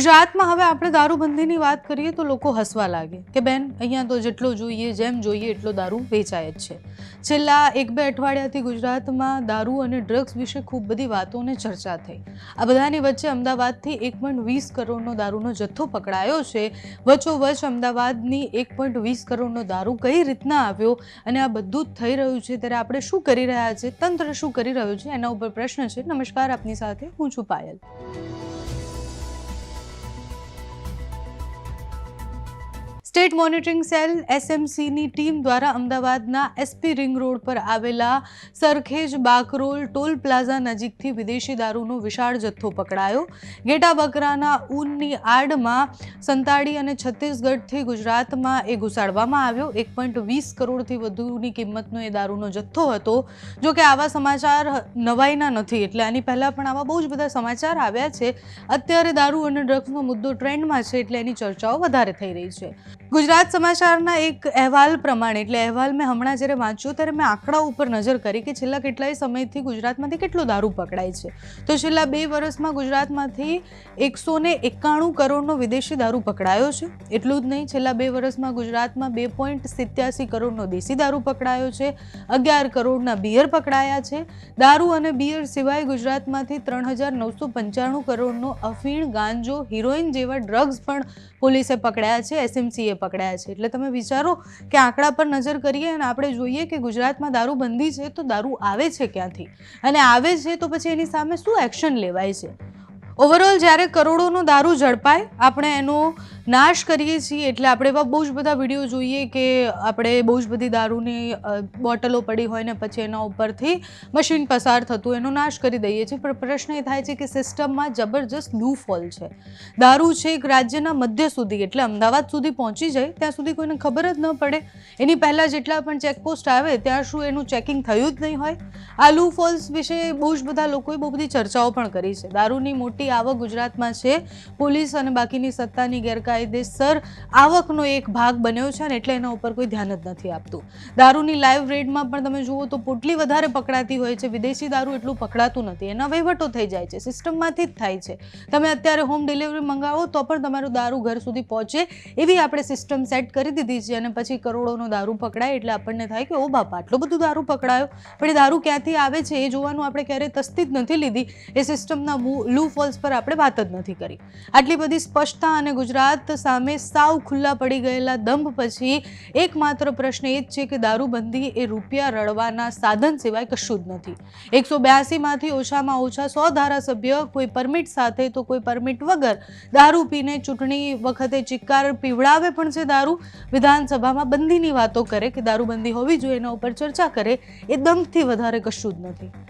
ગુજરાતમાં હવે આપણે દારૂબંધીની વાત કરીએ તો લોકો હસવા લાગે. કે બેન, અહીંયા તો જેટલો જોઈએ, જેમ જોઈએ એટલો દારૂ વેચાય જ છે. છેલ્લા એક બે અઠવાડિયાથી ગુજરાતમાં દારૂ અને ડ્રગ્સ વિશે ખૂબ બધી વાતોને ચર્ચા થઈ. આ બધાની વચ્ચે અમદાવાદથી એક પોઈન્ટ વીસ કરોડનો દારૂનો જથ્થો પકડાયો છે. વચ્ચોવચ્ચ અમદાવાદની એક પોઈન્ટ વીસ કરોડનો દારૂ કઈ રીતના આવ્યો અને આ બધું જ થઈ રહ્યું છે, ત્યારે આપણે શું કરી રહ્યા છે? તંત્ર શું કરી રહ્યું છે? એના ઉપર પ્રશ્ન છે. નમસ્કાર, આપની સાથે હું છું પાયલ. સ્ટેટ મોનિટરિંગ સેલ એસએમસીની ટીમ દ્વારા અમદાવાદના એસપી રિંગ રોડ પર આવેલા સરખેજ બાકરોલ ટોલ પ્લાઝા નજીકથી વિદેશી દારૂનો વિશાળ જથ્થો પકડાયો. ગેટા બકરાના ઊનની આડમાં સંતાડી અને છત્તીસગઢથી ગુજરાતમાં એ ઘુસાડવામાં આવ્યો. એક પોઈન્ટ વીસ કરોડથી વધુની કિંમતનો એ દારૂનો જથ્થો હતો. જો કે આવા સમાચાર નવાઈના નથી, એટલે આની પહેલાં પણ આવા બહુ જ બધા સમાચાર આવ્યા છે. અત્યારે દારૂ અને ડ્રગ્સનો મુદ્દો ટ્રેન્ડમાં છે, એટલે એની ચર્ચાઓ વધારે થઈ રહી છે. ગુજરાત સમાચારના એક અહેવાલ પ્રમાણે, એટલે અહેવાલ મેં હમણાં જ્યારે વાંચ્યો ત્યારે મેં આંકડા ઉપર નજર કરી કે છેલ્લા કેટલાય સમયથી ગુજરાતમાંથી કેટલો દારૂ પકડાય છે. તો છેલ્લા બે વર્ષમાં ગુજરાતમાંથી એકસો ને એકાણું કરોડનો વિદેશી દારૂ પકડાયો છે. એટલું જ નહીં, છેલ્લા બે વર્ષમાં ગુજરાતમાં બે પોઈન્ટ સિત્યાસી કરોડનો દેશી દારૂ પકડાયો છે. અગિયાર કરોડના બિયર પકડાયા છે. દારૂ અને બિયર સિવાય ગુજરાતમાંથી ત્રણ હજાર નવસો પંચાણું કરોડનો અફીણ ગાંજો, હિરોઈન જેવા ડ્રગ્સ પણ પોલીસે પકડાયા છે. એસએમસીએ પકડ્યા છે. એટલે તમે વિચારો કે આંકડા પર નજર કરીએ અને આપણે જોઈએ કે ગુજરાતમાં દારૂબંધી છે તો દારૂ આવે છે ક્યાંથી? અને આવે છે તો પછી એની સામે શું એક્શન લેવાય છે? ઓવરઓલ જ્યારે કરોડોનો દારૂ ઝડપાય, આપણે એનો નાશ કરીએ છીએ એટલે આપણે એવા બહુ જ બધા વીડિયો જોઈએ કે આપણે બહુ જ બધી દારૂની બોટલો પડી હોય ને પછી એના ઉપરથી મશીન પસાર થતું એનો નાશ કરી દઈએ છીએ. પણ પ્રશ્ન એ થાય છે કે સિસ્ટમમાં જબરજસ્ત લૂફોલ છે. દારૂ છે એક રાજ્યના મધ્ય સુધી, એટલે અમદાવાદ સુધી પહોંચી જાય, ત્યાં સુધી કોઈને ખબર જ ન પડે. એની પહેલાં જેટલા પણ ચેકપોસ્ટ આવે, ત્યાં શું એનું ચેકિંગ થયું જ નહીં હોય. આ લૂફોલ્સ વિશે બહુ જ બધા લોકોએ બહુ બધી ચર્ચાઓ પણ કરી છે. દારૂની મોટી આવક ગુજરાતમાં છે. પોલીસ અને બાકીની સત્તાની ગેરકાયદેસર આવકનો એક ભાગ બન્યો છે અને એટલે એના ઉપર કોઈ ધ્યાન જ નથી આપતું. દારૂની લાઈવ રેડમાં પણ તમે જુઓ તો પોટલી વધારે પકડાતી હોય છે, વિદેશી દારૂ એટલું પકડાતું નથી, એના વહીવટો થઈ જાય છે સિસ્ટમમાંથી જ થાય છે. તમે અત્યારે હોમ ડિલિવરી મંગાવો તો પણ તમારું દારૂ ઘર સુધી પહોંચે એવી આપણે સિસ્ટમ સેટ કરી દીધી છે અને પછી કરોડોનો દારૂ પકડાય એટલે આપણને થાય કે, ઓ બાપા, આટલો બધું દારૂ પકડાયો. પણ એ દારૂ ક્યાંથી આવે છે એ જોવાનું આપણે ક્યારેય તસ્તી જ નથી લીધી. એ સિસ્ટમના લૂ ફોલ્સ પર આપણે વાત જ નથી કરી. આટલી બધી સ્પષ્ટતા અને ગુજરાત સામે સાવ ખુલ્લા પડી ગયેલા દંભ પછી એકમાત્ર પ્રશ્ન એ જ છે કે દારૂબંધી એ રૂપિયા રળવાના સાધન સિવાય કશું જ નથી. એકસો બ્યાસીમાંથી ઓછામાં ઓછા સો ધારાસભ્ય, કોઈ પરમિટ સાથે તો કોઈ પરમિટ વગર દારૂ પીને ચૂંટણી વખતે ચિક્કાર પીવડાવે પણ છે દારૂ. વિધાનસભામાં બંધીની વાતો કરે કે દારૂબંધી હોવી જોઈએ એના ઉપર ચર્ચા કરે, એ દંભથી વધારે કશું જ નથી.